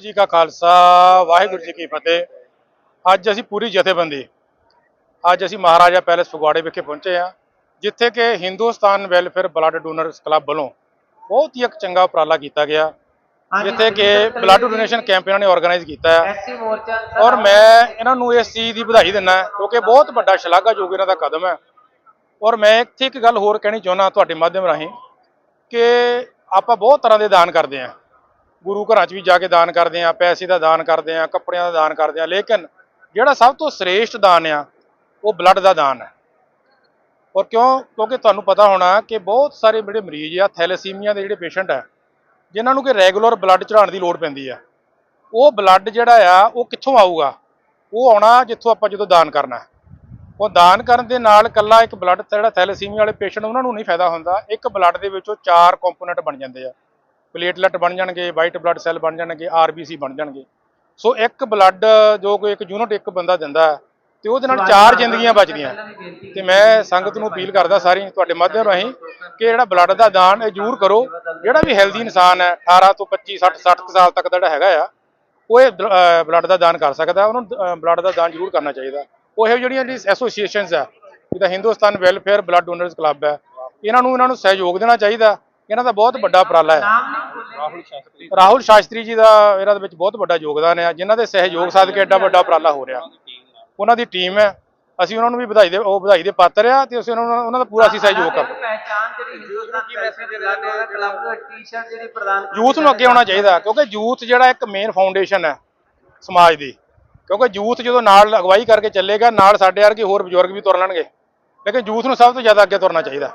ਜੀ ਕਾ ਖਾਲਸਾ ਵਾਹਿਗੁਰੂ ਜੀ ਕੀ ਫਤਿਹ। ਅੱਜ ਅਸੀਂ ਪੂਰੀ ਜਥੇਬੰਦੀ ਅੱਜ ਅਸੀਂ ਮਹਾਰਾਜਾ ਪੈਲੇਸ ਫਗਵਾੜੇ ਵਿਖੇ ਪਹੁੰਚੇ ਆ ਜਿੱਥੇ ਕਿ Hindustan welfare blood donors club ਵੱਲੋਂ ਬਹੁਤ ਹੀ ਇੱਕ ਚੰਗਾ ਉਪਰਾਲਾ ਕੀਤਾ ਗਿਆ। ਜਿੱਥੇ ਕਿ ਬਲੱਡ ਡੋਨੇਸ਼ਨ ਕੈਂਪ ਇਹਨਾਂ ਨੇ ਆਰਗੇਨਾਈਜ਼ ਕੀਤਾ ਹੈ। ਔਰ ਮੈਂ ਇਹਨਾਂ ਨੂੰ ਇਸ ਚੀਜ਼ ਦੀ ਵਧਾਈ ਦਿੰਦਾ ਕਿਉਂਕਿ ਬਹੁਤ ਵੱਡਾ ਸ਼ਲਾਘਾਯੋਗ ਇਹਨਾਂ ਦਾ ਕਦਮ ਹੈ। ਔਰ ਮੈਂ ਇੱਥੇ ਇੱਕ ਗੱਲ ਹੋਰ ਕਹਿਣੀ ਚਾਹੁੰਦਾ ਤੁਹਾਡੇ ਮਾਧਿਅਮ ਰਾਹੀਂ ਕਿ ਆਪਾਂ ਬਹੁਤ ਤਰ੍ਹਾਂ ਦੇ ਦਾਨ ਕਰਦੇ ਹਾਂ। ਗੁਰੂ ਘਰਾਂ 'ਚ ਵੀ ਜਾ ਕੇ ਦਾਨ ਕਰਦੇ ਹਾਂ ਪੈਸੇ ਦਾ ਦਾਨ ਕਰਦੇ ਹਾਂ ਕੱਪੜਿਆਂ ਦਾ ਦਾਨ ਕਰਦੇ ਹਾਂ ਲੇਕਿਨ ਜਿਹੜਾ ਸਭ ਤੋਂ ਸ੍ਰੇਸ਼ਟ ਦਾਨ ਆ, ਉਹ ਬਲੱਡ ਦਾ ਦਾਨ ਹੈ। ਔਰ ਕਿਉਂ? ਕਿਉਂਕਿ ਤੁਹਾਨੂੰ ਪਤਾ ਹੋਣਾ ਕਿ ਬਹੁਤ ਸਾਰੇ ਜਿਹੜੇ ਮਰੀਜ਼ ਆ ਥੈਲੇਸੀਮੀਆ ਦੇ ਜਿਹੜੇ ਪੇਸ਼ੈਂਟ ਆ, ਜਿਨ੍ਹਾਂ ਨੂੰ ਕਿ ਰੈਗੂਲਰ ਬਲੱਡ ਚੜਾਉਣ ਦੀ ਲੋੜ ਪੈਂਦੀ ਆ, ਉਹ ਬਲੱਡ ਜਿਹੜਾ ਆ, ਉਹ ਕਿੱਥੋਂ ਆਊਗਾ? ਉਹ ਆਉਣਾ ਜਿੱਥੋਂ ਆਪਾਂ ਜਦੋਂ ਦਾਨ ਕਰਨਾ ਉਹ ਦਾਨ ਕਰਨ ਦੇ ਨਾਲ ਕੱਲਾ ਇੱਕ ਬਲੱਡ ਜਿਹੜਾ ਥੈਲੇਸੀਮੀਆ ਵਾਲੇ ਪੇਸ਼ੈਂਟ, ਉਹਨਾਂ ਨੂੰ ਨਹੀਂ ਫਾਇਦਾ ਹੁੰਦਾ, ਇੱਕ ਬਲੱਡ ਦੇ ਵਿੱਚੋਂ ਚਾਰ ਕੰਪੋਨੈਂਟ ਬਣ ਜਾਂਦੇ ਆ। ਪਲੇਟਲੈਟ ਬਣ ਜਾਣਗੇ ਵਾਈਟ ਬਲੱਡ ਸੈੱਲ ਬਣ ਜਾਣਗੇ ਆਰਬੀਸੀ ਬਣ ਜਾਣਗੇ। ਸੋ ਇੱਕ ਬਲੱਡ ਜੋ ਕੋਈ ਇੱਕ ਯੂਨਿਟ ਇੱਕ ਬੰਦਾ ਦਿੰਦਾ ਹੈ, ਤੇ ਉਹਦੇ ਨਾਲ ਚਾਰ ਜ਼ਿੰਦਗੀਆਂ ਬਚਦੀਆਂ। ਤੇ ਮੈਂ ਸੰਗਤ ਨੂੰ ਅਪੀਲ ਕਰਦਾ ਸਾਰੀ ਤੁਹਾਡੇ ਮਾਧਿਅਮ ਰਾਹੀਂ ਕਿ ਜਿਹੜਾ ਬਲੱਡ ਦਾ ਦਾਨ ਇਹ ਜ਼ਰੂਰ ਕਰੋ। ਜਿਹੜਾ ਵੀ ਹੈਲਦੀ ਇਨਸਾਨ ਹੈ 18 ਤੋਂ 25 60 60 ਕੁ ਸਾਲ ਤੱਕ ਦਾ ਜਿਹੜਾ ਹੈਗਾ ਆ ਉਹ ਇਹ ਬਲੱਡ ਦਾ ਦਾਨ ਕਰ ਸਕਦਾ ਉਹਨੂੰ ਬਲੱਡ ਦਾ ਦਾਨ ਜ਼ਰੂਰ ਕਰਨਾ ਚਾਹੀਦਾ। ਉਹ ਇਹੋ ਜਿਹੜੀਆਂ ਜਿਹੜੀ ਐਸੋਸੀਏਸ਼ਨਸ ਆ ਜਿੱਦਾਂ Hindustan welfare blood donors club ਹੈ ਇਹਨਾਂ ਨੂੰ ਇਹਨਾਂ ਨੂੰ ਸਹਿਯੋਗ ਦੇਣਾ ਚਾਹੀਦਾ। ਇਹਨਾਂ ਦਾ ਬਹੁਤ ਵੱਡਾ ਉਪਰਾਲਾ ਹੈ। ਰਾਹੁਲ ਸ਼ਾਸਤਰੀ ਜੀ। ਦਾ ਇਹਨਾਂ ਦੇ ਵਿੱਚ ਬਹੁਤ ਵੱਡਾ ਯੋਗਦਾਨ ਹੈ ਜਿਨ੍ਹਾਂ ਦੇ ਸਹਿਯੋਗ ਸਦਕੇ ਐਡਾ ਵੱਡਾ ਉਪਰਾਲਾ ਹੋ ਰਿਹਾ। ਉਹਨਾਂ ਦੀ ਟੀਮ ਹੈ। ਅਸੀਂ ਉਹਨਾਂ ਨੂੰ ਵੀ ਵਧਾਈ ਦੇ ਉਹ ਵਧਾਈ ਦੇ ਪਾਤਰ ਆ ਤੇ ਅਸੀਂ ਉਹਨਾਂ ਨੂੰ ਉਹਨਾਂ ਦਾ ਪੂਰਾ ਅਸੀਂ ਸਹਿਯੋਗ ਕਰਦੇ ਪਹਿਚਾਨ ਜਿਹੜੀ ਹਿੰਦੁਸਤਾਨ ਕੀ ਮੈਸੇਜ ਦੇਣਾ ਕਲੱਬ ਨੂੰ ਟੀ-ਸ਼ਰਟ ਜਿਹੜੀ ਪ੍ਰਦਾਨ ਯੂਥ ਨੂੰ ਅੱਗੇ ਆਉਣਾ ਚਾਹੀਦਾ ਕਿਉਂਕਿ ਯੂਥ ਜਿਹੜਾ ਇੱਕ ਮੇਨ ਫਾਊਂਡੇਸ਼ਨ ਹੈ ਸਮਾਜ ਦੀ। ਕਿਉਂਕਿ ਯੂਥ ਜਦੋਂ ਨਾਲ ਅਗਵਾਈ ਕਰਕੇ ਚੱਲੇਗਾ ਨਾਲ ਸਾਡੇ ਵਰਗੇ ਹੋਰ ਬਜ਼ੁਰਗ ਵੀ ਤੁਰ ਲੈਣਗੇ। ਲੇਕਿਨ ਯੂਥ ਨੂੰ ਸਭ ਤੋਂ ਜ਼ਿਆਦਾ ਅੱਗੇ ਤੁਰਨਾ ਚਾਹੀਦਾ।